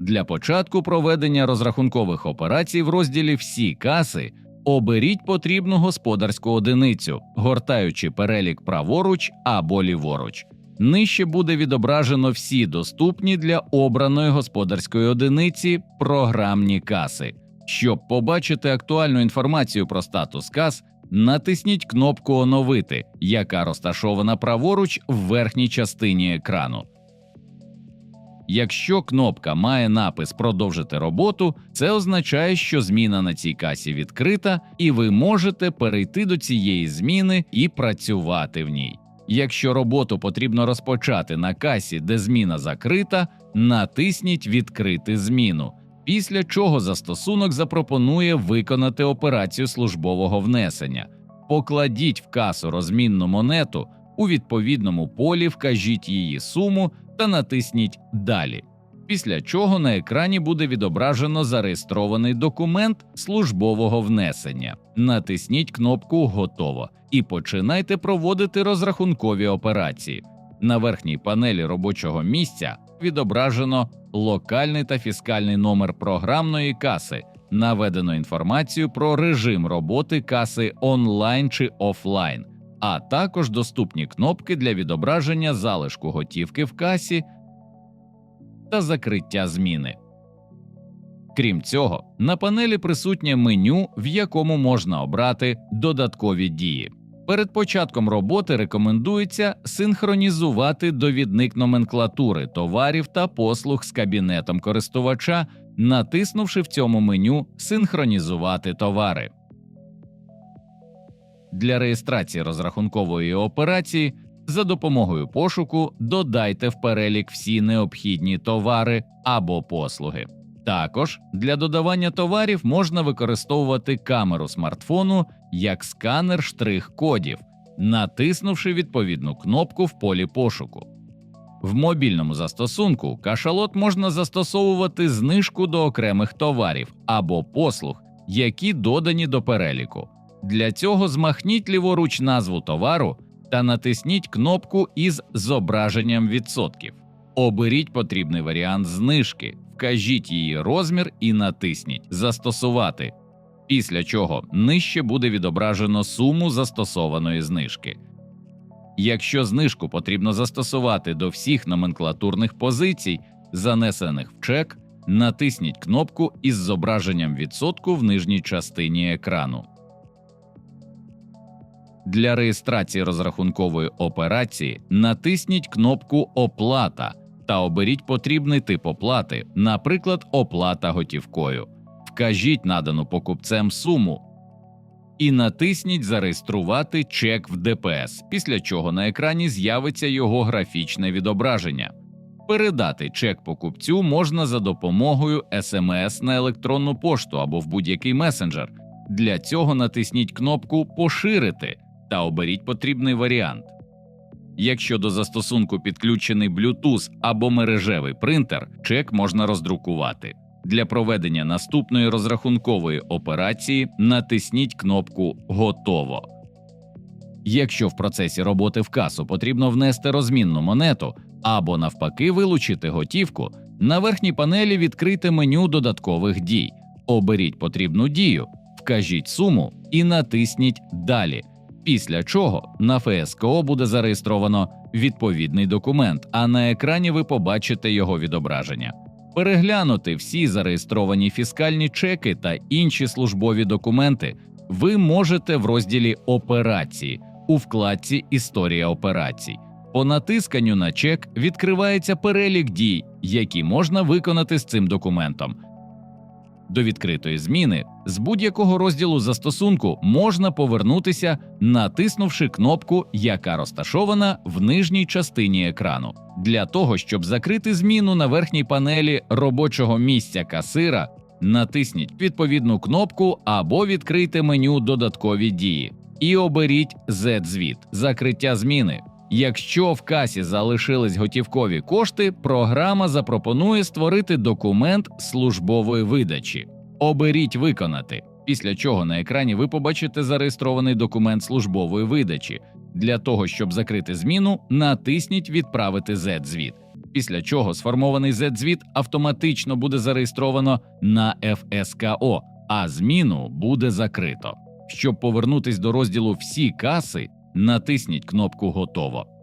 Для початку проведення розрахункових операцій в розділі Всі каси оберіть потрібну господарську одиницю, гортаючи перелік праворуч або ліворуч. Нижче буде відображено всі доступні для обраної господарської одиниці програмні каси. Щоб побачити актуальну інформацію про статус кас, натисніть кнопку Оновити, яка розташована праворуч в верхній частині екрану. Якщо кнопка має напис Продовжити роботу, це означає, що зміна на цій касі відкрита, і ви можете перейти до цієї зміни і працювати в ній. Якщо роботу потрібно розпочати на касі, де зміна закрита, натисніть Відкрити зміну, після чого застосунок запропонує виконати операцію службового внесення. Покладіть в касу розмінну монету, у відповідному полі вкажіть її суму та натисніть Далі. Після чого на екрані буде відображено зареєстрований документ службового внесення. Натисніть кнопку Готово і починайте проводити розрахункові операції. На верхній панелі робочого місця відображено локальний та фіскальний номер програмної каси, наведено інформацію про режим роботи каси онлайн чи офлайн, а також доступні кнопки для відображення залишку готівки в касі та закриття зміни. Крім цього, на панелі присутнє меню, в якому можна обрати додаткові дії. Перед початком роботи рекомендується синхронізувати довідник номенклатури товарів та послуг з кабінетом користувача, натиснувши в цьому меню Синхронізувати товари. Для реєстрації розрахункової операції за допомогою пошуку додайте в перелік всі необхідні товари або послуги. Також для додавання товарів можна використовувати камеру смартфону як сканер штрих-кодів, натиснувши відповідну кнопку в полі пошуку. В мобільному застосунку кашалот можна застосовувати знижку до окремих товарів або послуг, які додані до переліку. Для цього змахніть ліворуч назву товару та натисніть кнопку із зображенням відсотків. Оберіть потрібний варіант знижки, вкажіть її розмір і натисніть Застосувати, після чого нижче буде відображено суму застосованої знижки. Якщо знижку потрібно застосувати до всіх номенклатурних позицій, занесених в чек, натисніть кнопку із зображенням відсотку в нижній частині екрану. Для реєстрації розрахункової операції натисніть кнопку Оплата та оберіть потрібний тип оплати, наприклад, оплата готівкою. Вкажіть надану покупцем суму і натисніть Зареєструвати чек в ДПС, після чого на екрані з'явиться його графічне відображення. Передати чек покупцю можна за допомогою SMS на електронну пошту або в будь-який месенджер. Для цього натисніть кнопку Поширити та оберіть потрібний варіант. Якщо до застосунку підключений Bluetooth або мережевий принтер, чек можна роздрукувати. Для проведення наступної розрахункової операції натисніть кнопку Готово. Якщо в процесі роботи в касу потрібно внести розмінну монету або навпаки вилучити готівку, на верхній панелі відкрите меню додаткових дій. Оберіть потрібну дію, вкажіть суму і натисніть Далі. Після чого на ФСКО буде зареєстровано відповідний документ, а на екрані ви побачите його відображення. Переглянути всі зареєстровані фіскальні чеки та інші службові документи ви можете в розділі Операції у вкладці Історія операцій. По натисканню на чек відкривається перелік дій, які можна виконати з цим документом. До відкритої зміни з будь-якого розділу застосунку можна повернутися, натиснувши кнопку, яка розташована в нижній частині екрану. Для того, щоб закрити зміну на верхній панелі робочого місця касира, натисніть відповідну кнопку або відкрийте меню Додаткові дії і оберіть Z-звіт закриття зміни. Якщо в касі залишились готівкові кошти, програма запропонує створити документ службової видачі. Оберіть виконати, після чого на екрані ви побачите зареєстрований документ службової видачі. Для того, щоб закрити зміну, натисніть Відправити Z-звіт. після чого сформований Z-звіт автоматично буде зареєстровано на ФСКО, а зміну буде закрито. Щоб повернутись до розділу Всі каси, натисніть кнопку Готово.